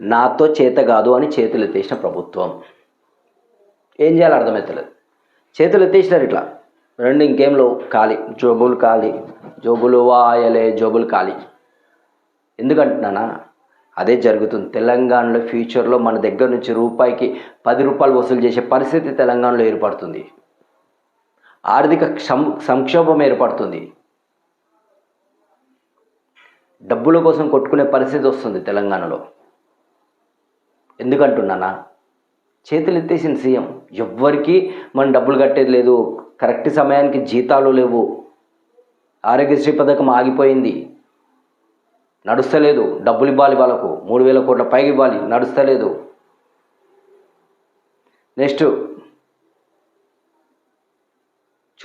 నాతో చేత కాదు అని చేతులు ఎత్తేసిన ప్రభుత్వం. ఏం చేయాలో అర్థమవుతలేదు. చేతులు ఎత్తేసినారు ఇట్లా. రెండు ఇంకేంలో ఖాళీ. జోబులు ఖాళీ. జోబులు వాయలే జోబులు ఖాళీ. ఎందుకంటున్నానా? అదే జరుగుతుంది. తెలంగాణలో ఫ్యూచర్లో మన దగ్గర నుంచి రూపాయికి పది రూపాయలు వసూలు చేసే పరిస్థితి తెలంగాణలో ఏర్పడుతుంది. ఆర్థిక సం సంక్షోభం ఏర్పడుతుంది. డబ్బుల కోసం కొట్టుకునే పరిస్థితి వస్తుంది తెలంగాణలో. ఎందుకంటున్నానా? చేతులు ఎత్తేసిన సీఎం ఎవ్వరికీ మనం డబ్బులు కట్టేది లేదు. కరెక్ట్ సమయానికి జీతాలు లేవు. ఆరోగ్యశ్రీ పథకం ఆగిపోయింది. నడుస్తలేదు. డబ్బులు ఇవ్వాలి వాళ్ళకు. మూడు వేల కోట్ల పైకి ఇవ్వాలి. నడుస్తలేదు. నెక్స్ట్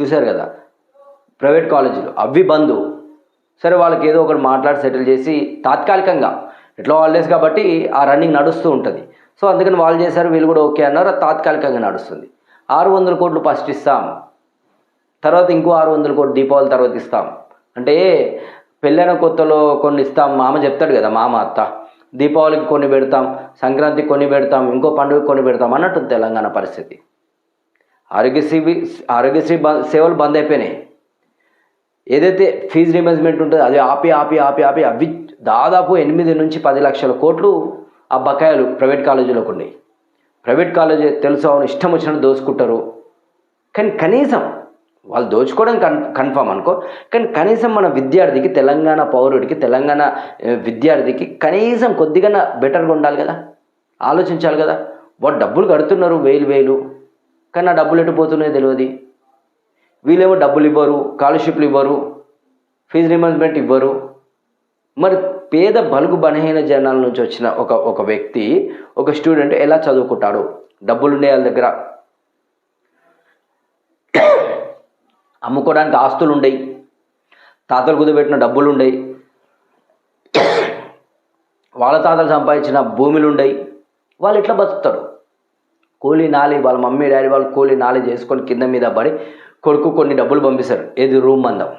చూశారు కదా ప్రైవేట్ కాలేజీలు. అవి బంద్. సరే వాళ్ళకి ఏదో ఒకటి మాట్లాడి సెటిల్ చేసి తాత్కాలికంగా ఎట్లా హాలిడేస్ కాబట్టి ఆ రన్నింగ్ నడుస్తూ ఉంటుంది. సో అందుకని వాళ్ళు చేశారు వీళ్ళు కూడా ఓకే అన్నారు. తాత్కాలికంగా నడుస్తుంది. ఆరు వందల కోట్లు ఫస్ట్ ఇస్తాం. తర్వాత ఇంకో ఆరు వందల కోట్లు దీపావళి తర్వాత ఇస్తాం. అంటే పెళ్ళైన కొత్తలో కొన్ని ఇస్తాం. మామ చెప్తాడు కదా మామ అత్త దీపావళికి కొన్ని పెడతాం సంక్రాంతికి కొన్ని పెడతాం ఇంకో పండుగకి కొన్ని పెడతాం అన్నట్టు తెలంగాణ పరిస్థితి. ఆరోగ్యశ్రీ ఆరోగ్యశ్రీ బ సేవలు బంద్ అయిపోయినాయి. ఏదైతే ఫీజు రిమెంబర్స్మెంట్ ఉంటుందో అది ఆపి ఆపి ఆపి ఆపి అవి దాదాపు ఎనిమిది నుంచి పది లక్షల కోట్లు ఆ బకాయిలు ప్రైవేట్ కాలేజీలోకి ఉన్నాయి. ప్రైవేట్ కాలేజీ తెలుసు అవును ఇష్టం వచ్చినట్టు దోచుకుంటారు. కానీ కనీసం వాళ్ళు దోచుకోవడం కన్ కన్ఫామ్ అనుకో కానీ కనీసం మన విద్యార్థికి తెలంగాణ పౌరుడికి తెలంగాణ విద్యార్థికి కనీసం కొద్దిగా బెటర్గా ఉండాలి కదా. ఆలోచించాలి కదా. వాడు డబ్బులు కడుతున్నారు వేలు వేలు కానీ ఆ డబ్బులు ఎటు పోతున్నాయో తెలియదు. వీళ్ళేమో డబ్బులు ఇవ్వరు స్కాలర్షిప్లు ఇవ్వరు ఫీజు రిమెంబర్స్మెంట్ ఇవ్వరు. మరి పేద బలుగు బలహీన జనాల నుంచి వచ్చిన ఒక ఒక వ్యక్తి ఒక స్టూడెంట్ ఎలా చదువుకుంటాడు? డబ్బులు ఉండే వాళ్ళ దగ్గర. అమ్ముకోవడానికి ఆస్తులు ఉండయి తాతలు కుదిపెట్టిన డబ్బులు ఉండయి వాళ్ళ తాతలు సంపాదించిన భూములు ఉండయి వాళ్ళు ఎట్లా బతుకుతాడు? కూలీ నాలి వాళ్ళ మమ్మీ డాడీ వాళ్ళు కూలీ నాలి చేసుకొని కింద మీద పడి కొడుకు కొన్ని డబ్బులు పంపిస్తారు. ఏది? రూమ్ మందం.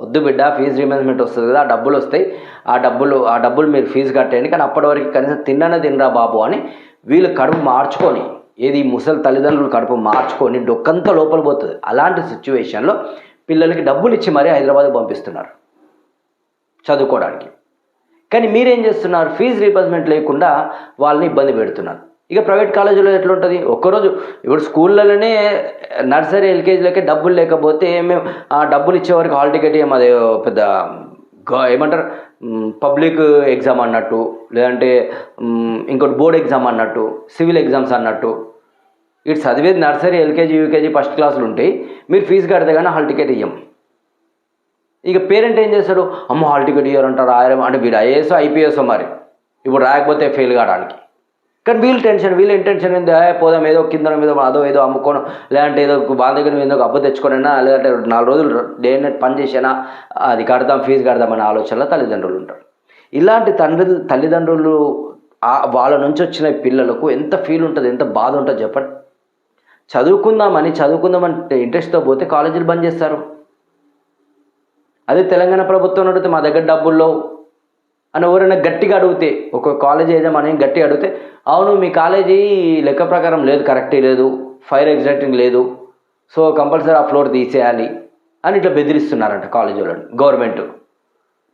వద్దు బిడ్డ ఫీజు రీమెంబర్స్మెంట్ వస్తుంది కదా ఆ డబ్బులు వస్తాయి. ఆ డబ్బులు ఆ డబ్బులు మీరు ఫీజు కట్టేయండి. కానీ అప్పటి వరకు కనీసం తిన్ననే తినరా బాబు అని వీళ్ళు కడుపు మార్చుకొని ఏది? ముసలి తల్లిదండ్రులు కడుపు మార్చుకొని డొక్కంతా లోపల పోతుంది. అలాంటి సిచ్యువేషన్లో పిల్లలకి డబ్బులు ఇచ్చి మరీ హైదరాబాద్ పంపిస్తున్నారు. చదువుకోవడానికి. కానీ మీరేం చేస్తున్నారు? ఫీజు రీపర్స్మెంట్ లేకుండా వాళ్ళని ఇబ్బంది పెడుతున్నారు. ఇక ప్రైవేట్ కాలేజీలో ఎట్లుంటుంది? ఒక్కరోజు ఇప్పుడు స్కూళ్ళలోనే నర్సరీ ఎల్కేజీలకే డబ్బులు లేకపోతే మేము ఆ డబ్బులు ఇచ్చే హాల్ టికెట్ ఏం అది పెద్ద ఏమంటారు? పబ్లిక్ ఎగ్జామ్ అన్నట్టు లేదంటే ఇంకోటి బోర్డ్ ఎగ్జామ్ అన్నట్టు సివిల్ ఎగ్జామ్స్ అన్నట్టు. ఇటు చదివేది నర్సరీ ఎల్కేజీ యూకేజీ ఫస్ట్ క్లాసులు ఉంటాయి. మీరు ఫీజు కడితే కానీ హాల్ టికెట్ ఇయ్యం. ఇక పేరెంట్ ఏం చేస్తాడు? అమ్మ హాల్ టికెట్ ఇయ్యారంటారు? ఆయిరం అంటే వీడు ఐఏఎస్ ఐపీఎస్ మరి. ఇప్పుడు రాకపోతే ఫెయిల్ కావడానికి. కానీ వీళ్ళు టెన్షన్ వీళ్ళు ఇంటెన్షన్ ఏంది పోదాం ఏదో కింద మీద అదో ఏదో అమ్ముకోను లేదంటే ఏదో వాళ్ళ దగ్గర మీద ఒక తెచ్చుకోనైనా లేదంటే నాలుగు రోజులు డే నైట్ పని చేసినా అది కడదాం ఫీజు కడదామనే ఆలోచనలో తల్లిదండ్రులు ఉంటారు. ఇలాంటి తండ్రి తల్లిదండ్రులు వాళ్ళ నుంచి వచ్చిన పిల్లలకు ఎంత ఫీల్ ఉంటుంది ఎంత బాధ ఉంటుంది చెప్పండి? చదువుకుందామని చదువుకుందామని ఇంట్రెస్ట్తో పోతే కాలేజీలు బంద్ చేస్తారు. అదే తెలంగాణ ప్రభుత్వం అడిగితే మా దగ్గర డబ్బుల్లో అని ఎవరైనా గట్టిగా అడిగితే ఒక కాలేజీ యజమాని గట్టిగా అడిగితే అవును మీ కాలేజీ లెక్క ప్రకారం లేదు కరెక్టే లేదు ఫైర్ ఎగ్జాక్టింగ్ లేదు సో కంపల్సరీ ఆ ఫ్లోర్ తీసేయాలి అని ఇట్లా బెదిరిస్తున్నారంట కాలేజీ వాళ్ళని గవర్నమెంట్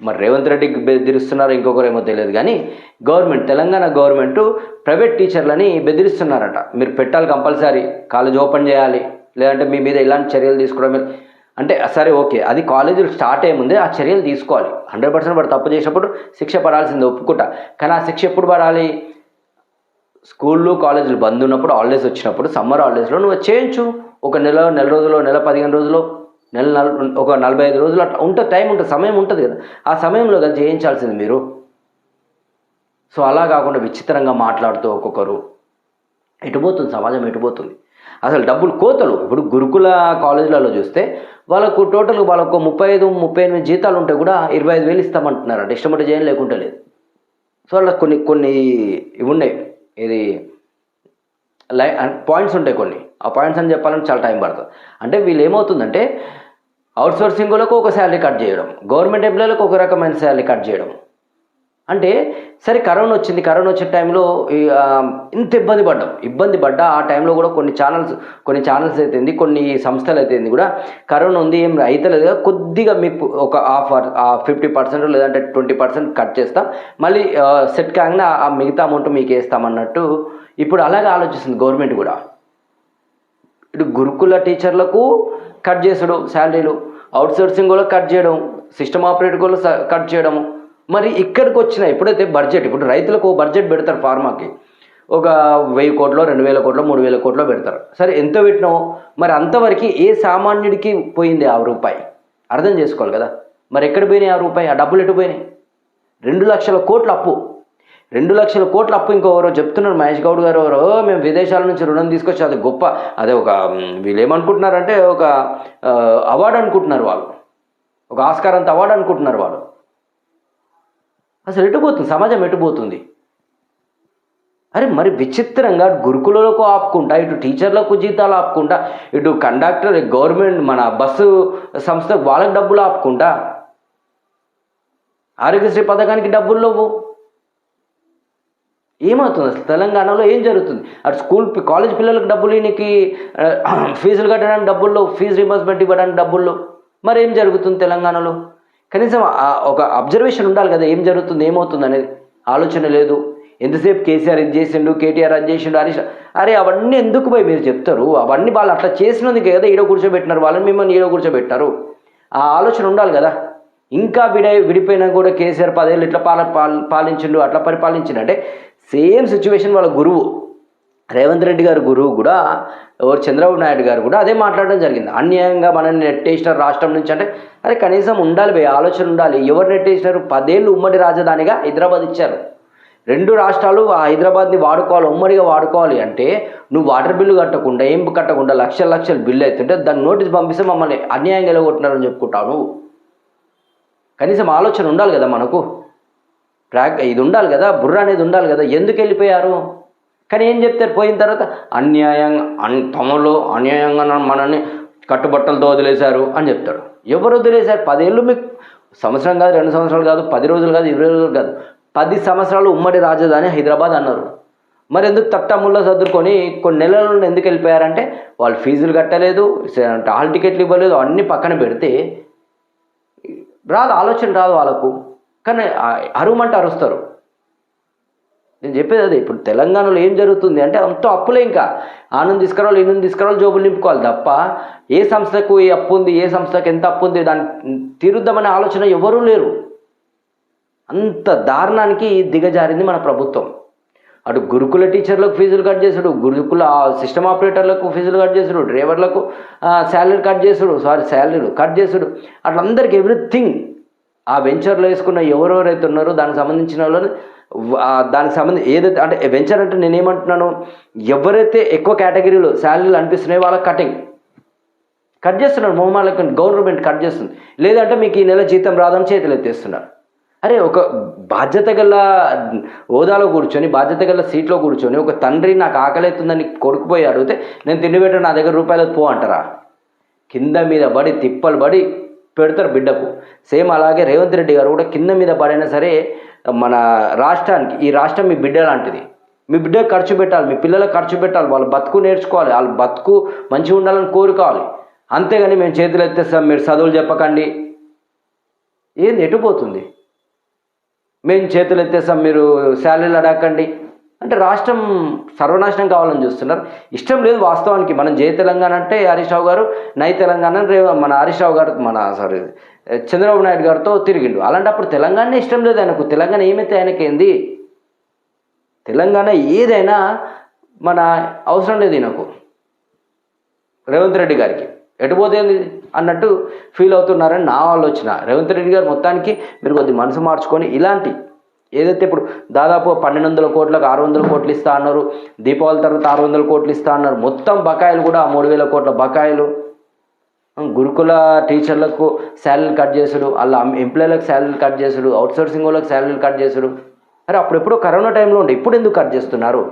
మరి రేవంత్ రెడ్డికి బెదిరిస్తున్నారు ఇంకొకరేమో తెలియదు కానీ గవర్నమెంట్ తెలంగాణ గవర్నమెంట్ ప్రైవేట్ టీచర్లని బెదిరిస్తున్నారట. మీరు పెట్టాలి కంపల్సరీ కాలేజ్ ఓపెన్ చేయాలి లేదంటే మీ మీద ఇలాంటి చర్యలు తీసుకోవడం అంటే సరే ఓకే. అది కాలేజీలు స్టార్ట్ అయ్యే ముందే ఆ చర్యలు తీసుకోవాలి. హండ్రెడ్ పర్సెంట్ వాడు తప్పు చేసినప్పుడు శిక్ష పడాల్సిందే ఒప్పుకుంటా. కానీ ఆ శిక్ష ఎప్పుడు పడాలి? స్కూళ్ళు కాలేజీలు బంద్ ఉన్నప్పుడు హాలిడేస్ వచ్చినప్పుడు సమ్మర్ హాలిడేస్లో నువ్వు చేయించు. ఒక నెల నెల రోజులు నెల పదిహేను రోజులు నెల నల్ ఒక నలభై ఐదు రోజులు అట్లా ఉంటుంది టైం ఉంటుంది సమయం ఉంటుంది కదా. ఆ సమయంలో కదా చేయించాల్సింది మీరు. సో అలా కాకుండా విచిత్రంగా మాట్లాడుతూ ఒక్కొక్కరు. ఎటుపోతుంది సమాజం ఎటుపోతుంది అసలు డబ్బులు కోతలు. ఇప్పుడు గురుకుల కాలేజీలలో చూస్తే వాళ్ళకు టోటల్ వాళ్ళకు ముప్పై ఐదు ముప్పై ఎనిమిది జీతాలు ఉంటే కూడా ఇరవై ఐదు వేలు ఇస్తామంటున్నారు అంటే ఇష్టమంటే చేయని లేకుంటే లేదు. సో అలా కొన్ని కొన్ని ఇవి ఉన్నాయి. ఇది లై పాయింట్స్ ఉంటాయి కొన్ని. ఆ పాయింట్స్ అని చెప్పాలంటే చాలా టైం పడుతుంది. అంటే వీళ్ళు ఏమవుతుందంటే అవుట్సోర్సింగ్లకు ఒక శాలరీ కట్ చేయడం గవర్నమెంట్ ఎంప్లాయీలకు ఒక రకమైన శాలరీ కట్ చేయడం అంటే సరే కరోనా వచ్చింది. కరోనా వచ్చే టైంలో ఇంత ఇబ్బంది పడ్డాం. ఇబ్బంది పడ్డా ఆ టైంలో కూడా కొన్ని ఛానల్స్ కొన్ని ఛానల్స్ అయితేంది కొన్ని సంస్థలు అయితేంది కూడా కరోనా ఉంది ఏం అయితలేదు కదా, కొద్దిగా మీకు ఒక హాఫ్ ఫిఫ్టీ పర్సెంట్ లేదంటే ట్వంటీ పర్సెంట్ కట్ చేస్తాం. మళ్ళీ సెట్ కాగానే ఆ మిగతా అమౌంట్ మీకు వేస్తామన్నట్టు ఇప్పుడు అలాగే ఆలోచిస్తుంది గవర్నమెంట్ కూడా. ఇటు గురుకుల టీచర్లకు కట్ చేసడం శాలరీలు అవుట్ సోర్సింగ్ కూడా కట్ చేయడం సిస్టమ్ ఆపరేటర్ కూడా స- కట్ చేయడం మరి ఇక్కడికి వచ్చిన ఎప్పుడైతే బడ్జెట్ ఇప్పుడు రైతులకు బడ్జెట్ పెడతారు ఫార్మాకి ఒక వెయ్యి కోట్లో రెండు వేల కోట్లో మూడు వేల కోట్లో పెడతారు. సరే ఎంత పెట్టినామో మరి అంతవరకు ఏ సామాన్యుడికి పోయింది ఆ రూపాయి? అర్థం చేసుకోవాలి కదా. మరి ఎక్కడ పోయినాయి ఆ రూపాయి? ఆ డబ్బులు ఎటు పోయినాయి? రెండు లక్షల కోట్ల అప్పు. రెండు లక్షల కోట్ల అప్పు ఇంకోవరో చెప్తున్నారు మహేష్ గౌడ్ గారు. ఎవరో మేము విదేశాల నుంచి రుణం తీసుకొచ్చి అది గొప్ప అదే ఒక వీళ్ళు ఏమనుకుంటున్నారంటే ఒక అవార్డు అనుకుంటున్నారు వాళ్ళు. ఒక ఆస్కార్ అంత అవార్డు అనుకుంటున్నారు వాళ్ళు. అసలు ఎటుపోతుంది సమాజం ఎటుపోతుంది అరే మరి విచిత్రంగా గురుకులకు ఆపుకుంటా ఇటు టీచర్లకు జీతాలు ఆపుకుంటా ఇటు కండక్టర్ గవర్నమెంట్ మన బస్సు సంస్థ వాళ్ళకి డబ్బులు ఆపుకుంటా? ఆరోగ్యశ్రీ పథకానికి డబ్బులు లేవు. ఏమవుతుంది అసలు? తెలంగాణలో ఏం జరుగుతుంది? అటు స్కూల్ కాలేజ్ పిల్లలకు డబ్బులు ఈయనకి ఫీజులు కట్టడానికి డబ్బుల్లో ఫీజు రీంబర్స్మెంట్ ఇవ్వడానికి డబ్బుల్లో మరి ఏం జరుగుతుంది తెలంగాణలో? కనీసం ఒక అబ్జర్వేషన్ ఉండాలి కదా ఏం జరుగుతుంది ఏమవుతుంది అనేది ఆలోచన లేదు. ఎంతసేపు కేసీఆర్ ఇది చేసిండు కేటీఆర్ అది చేసిండు హరీష్ అరే అవన్నీ ఎందుకు పోయి మీరు చెప్తారు? అవన్నీ వాళ్ళు అట్లా చేసినందుకే కదా ఈడో కూర్చోబెట్టినారు వాళ్ళని మిమ్మల్ని ఈడో కూర్చోబెట్టారు. ఆ ఆలోచన ఉండాలి కదా. ఇంకా విడ విడిపోయినా కూడా కేసీఆర్ పదేళ్ళు ఇట్లా పాల పాల- పాలించిండు అట్లా పరిపాలించిండు. అంటే సేమ్ సిచ్యువేషన్ వాళ్ళ గురువు. రేవంత్ రెడ్డి గారు గురువు కూడా ఎవరు చంద్రబాబు నాయుడు గారు కూడా అదే మాట్లాడడం జరిగింది. అన్యాయంగా మనల్ని నెట్టేసినారు రాష్ట్రం నుంచి అంటే అరే కనీసం ఉండాలి భయ ఆలోచన ఉండాలి. ఎవరు నెట్టేసినారు? పదేళ్ళు ఉమ్మడి రాజధానిగా హైదరాబాద్ ఇచ్చారు. రెండు రాష్ట్రాలు ఆ హైదరాబాద్ని వాడుకోవాలి ఉమ్మడిగా వాడుకోవాలి అంటే నువ్వు వాటర్ బిల్లు కట్టకుండా ఏం కట్టకుండా లక్షల లక్షల బిల్లు అవుతుంటే దాన్ని నోటీస్ పంపిస్తే మమ్మల్ని అన్యాయంగా వెళ్ళగొట్టినారని చెప్పుకుంటావు నువ్వు. కనీసం ఆలోచన ఉండాలి కదా మనకు. ట్రాక్ ఇది ఉండాలి కదా బుర్ర అనేది ఉండాలి కదా. ఎందుకు వెళ్ళిపోయారు? కానీ ఏం చెప్తారు? పోయిన తర్వాత అన్యాయంగా అన్ తమలో అన్యాయంగా మనల్ని కట్టుబట్టలతో వదిలేశారు అని చెప్తాడు ఎవరు వదిలేశారు? పదేళ్ళు మీకు సంవత్సరం కాదు రెండు సంవత్సరాలు కాదు పది రోజులు కాదు ఇరవై రోజులు కాదు. పది సంవత్సరాలు ఉమ్మడి రాజధాని హైదరాబాద్ అన్నారు. మరి ఎందుకు తట్టముల్లో చదువుకొని కొన్ని నెలల నుండి ఎందుకు వెళ్ళిపోయారంటే వాళ్ళు ఫీజులు కట్టలేదు హాల్ టికెట్లు ఇవ్వలేదు అన్నీ పక్కన పెడితే రాదు ఆలోచన రాదు వాళ్ళకు. కానీ ఆ- అరుమంటే అరుస్తారు నేను చెప్పేది అదే ఇప్పుడు తెలంగాణలో ఏం జరుగుతుంది అంటే అంత అప్పులే ఇంకా. ఆనంద్ తీసుకురావాలి ఈయన తీసుకురావాలి జోబులు నింపుకోవాలి తప్ప ఏ సంస్థకు ఏ అప్పు ఉంది ఏ సంస్థకు ఎంత అప్పు ఉంది దాన్ని తీరుద్దామనే ఆలోచన ఎవరూ లేరు. అంత దారుణానికి దిగజారింది మన ప్రభుత్వం. అటు గురుకుల టీచర్లకు ఫీజులు కట్ చేసుడు గురుకుల సిస్టమ్ ఆపరేటర్లకు ఫీజులు కట్ చేసుడు డ్రైవర్లకు శాలరీ కట్ చేసుడు సారీ శాలరీలు కట్ చేసుడు అట్లందరికీ ఎవ్రీథింగ్ ఆ వెంచర్లో వేసుకున్న ఎవరెవరైతే ఉన్నారో దానికి సంబంధించిన వాళ్ళని దానికి సంబంధించి ఏదైతే అంటే వెంచర్ అంటే నేనేమంటున్నాను ఎవరైతే ఎక్కువ కేటగిరీలో శాలరీలు అనిపిస్తున్నాయో వాళ్ళకి కటింగ్ కట్ చేస్తున్నారు మొహమాలకు గవర్నమెంట్ కట్ చేస్తుంది. లేదంటే మీకు ఈ నెల జీతం రాదని చేతులు ఎత్తేస్తున్నారు. అరే ఒక బాధ్యత గల హోదాలో కూర్చొని బాధ్యత గల సీట్లో కూర్చొని ఒక తండ్రి నాకు ఆకలిస్తుందని కొడుకుపోయి అడిగితే నేను తిండి పెట్టు నా దగ్గర రూపాయలు పో అంటారా? కింద మీద పడి తిప్పలు పడి పెడతారు బిడ్డకు. సేమ్ అలాగే రేవంత్ రెడ్డి గారు కూడా కింద మీద పడైనా సరే మన రాష్ట్రానికి ఈ రాష్ట్రం మీ బిడ్డ లాంటిది. మీ బిడ్డ ఖర్చు పెట్టాలి మీ పిల్లలకు ఖర్చు పెట్టాలి వాళ్ళు బతుకు నేర్చుకోవాలి వాళ్ళు బతుకు మంచిగా ఉండాలని కోరుకోవాలి. అంతేగాని మేము చేతులు ఎత్తేస్తాం మీరు చదువులు చెప్పకండి. ఏంది ఎటుపోతుంది మేము చేతులు ఎత్తేస్తాం మీరు శాలరీలు అడగకండి. అంటే రాష్ట్రం సర్వనాశనం కావాలని చూస్తున్నారు. ఇష్టం లేదు వాస్తవానికి. మనం జయ తెలంగాణ అంటే హరీష్ రావు గారు నై తెలంగాణ అని రేవ మన హరీష్ రావు గారు మన సారీ చంద్రబాబు నాయుడు గారితో తిరిగిండు. అలాంటప్పుడు తెలంగాణ ఇష్టం లేదు ఆయనకు. తెలంగాణ ఏమైతే ఆయనకి ఏంది? తెలంగాణ ఏదైనా మన అవసరం లేదు ఈయనకు. రేవంత్ రెడ్డి గారికి. ఎటుపోతుంది అన్నట్టు ఫీల్ అవుతున్నారని నా ఆలోచన. రేవంత్ రెడ్డి గారు మొత్తానికి మీరు కొద్ది మనసు మార్చుకొని ఇలాంటి ఏదైతే ఇప్పుడు దాదాపు పన్నెండు వందల కోట్లకు ఆరు వందల కోట్లు ఇస్తా అన్నారు దీపావళి తర్వాత ఆరు వందల కోట్లు ఇస్తా అన్నారు మొత్తం బకాయిలు కూడా ఆ మూడు వేల కోట్ల బకాయిలు. గురుకుల టీచర్లకు శాలరీలు కట్ చేసుడు వాళ్ళ ఎంప్లాయీలకు శాలరీలు కట్ చేసుడు అవుట్ సోర్సింగ్ వాళ్ళకి శాలరీలు కట్ చేసుడు. అరే అప్పుడెప్పుడు కరోనా టైంలో ఉండే ఇప్పుడు ఎందుకు కట్ చేస్తున్నారు?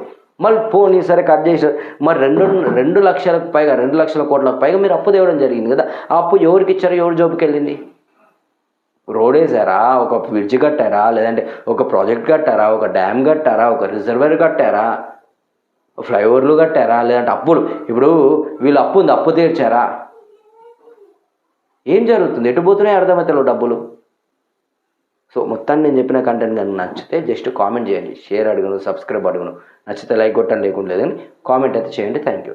మళ్ళీ పోనీ సరే కట్ చేశారు మరి రెండు రెండు లక్షలకు పైగా రెండు లక్షల కోట్లకు పైగా మీరు అప్పు తేవడం జరిగింది కదా. ఆ అప్పు ఎవరికి ఇచ్చారు? ఎవరి జోబుకి వెళ్ళింది రోడ్ వేసారా ఒక బ్రిడ్జ్ కట్టారా? లేదంటే ఒక ప్రాజెక్ట్ కట్టారా? ఒక డ్యామ్ కట్టారా? ఒక రిజర్వర్ కట్టారా? ఫ్లైఓవర్లు కట్టారా? లేదంటే అప్పులు. ఇప్పుడు వీళ్ళు అప్పు ఉంది అప్పు తీర్చారా? ఏం జరుగుతుంది? ఎటు పోతున్నాయి అర్థమవుతాయి డబ్బులు. సో మొత్తాన్ని నేను చెప్పిన కంటెంట్ కనుక నచ్చితే జస్ట్ కామెంట్ చేయండి. షేర్ అడుగును సబ్స్క్రైబ్ అడుగును నచ్చితే లైక్ కొట్టండి లేకుండా లేదని కామెంట్ అయితే చేయండి. Thank you